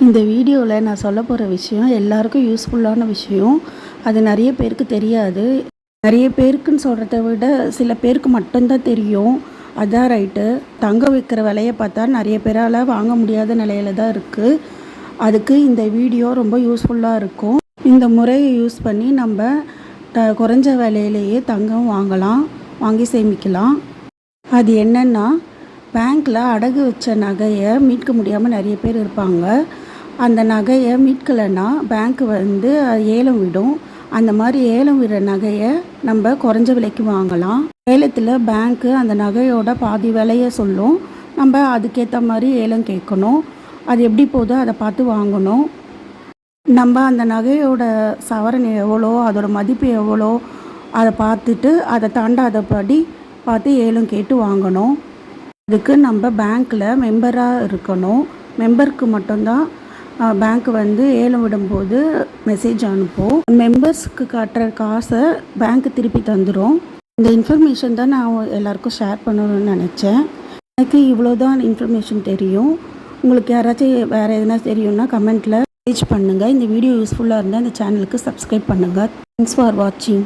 இந்த வீடியோவில் நான் சொல்ல போகிற விஷயம் எல்லாருக்கும் யூஸ்ஃபுல்லான விஷயம். அது நிறைய பேருக்கு தெரியாது. நிறைய பேருக்குன்னு சொல்கிறத விட சில பேருக்கு மட்டும்தான் தெரியும். அதான் ரைட்டு தங்க விற்கிற விலையை பார்த்தா நிறைய பேரால் வாங்க முடியாத நிலையில தான் இருக்குது அதுக்கு இந்த வீடியோ ரொம்ப யூஸ்ஃபுல்லாக இருக்கும். இந்த முறையை யூஸ் பண்ணி நம்ம த- குறைஞ்ச விலையிலேயே தங்கம் வாங்கலாம் வாங்கி சேமிக்கலாம். அது என்னென்னா பேங்க்கில் அடகு வச்ச நகையை மீட்க முடியாமல் நிறைய பேர் இருப்பாங்க. அந்த நகையை மீட்கலைன்னா பேங்க் வந்து அது ஏலம் விடும். அந்த மாதிரி ஏலம் விடுற நகையை நம்ம குறைஞ்ச விலைக்கு வாங்கலாம். ஏலத்தில் பேங்க்கு அந்த நகையோட பாதி விலையை சொல்லும். நம்ம அதுக்கேற்ற மாதிரி ஏலம் கேட்கணும். அது எப்படி போதோ அதை பார்த்து வாங்கணும். நம்ம அந்த நகையோட சவரன் எவ்வளோ அதோட மதிப்பு எவ்வளோ அதை பார்த்துட்டு அதை தாண்டாதபடி பார்த்து ஏலம் கேட்டு வாங்கணும். அதுக்கு நம்ம பேங்க்கில் மெம்பராக இருக்கணும். மெம்பருக்கு மட்டும்தான் பேங்க் வந்து ஏலம் விடும்போது மெசேஜ் அனுப்புவோம் மெம்பர்ஸ்க்கு கட்டுற காசை பேங்க் திருப்பி தந்துடும் இந்த இன்ஃபர்மேஷன் தான் நான் எல்லாருக்கும் ஷேர் பண்ணணும்னு நினச்சேன். எனக்கு இவ்வளோ தான் இன்ஃபர்மேஷன் தெரியும். உங்களுக்கு யாராச்சும் வேறு எதுனா தெரியும்னா கமெண்ட்டில் மெசேஜ் பண்ணுங்கள் இந்த வீடியோ யூஸ்ஃபுல்லாக இருந்தால் இந்த சேனலுக்கு சப்ஸ்கிரைப் பண்ணுங்கள் தேங்க்ஸ் ஃபார் வாட்சிங்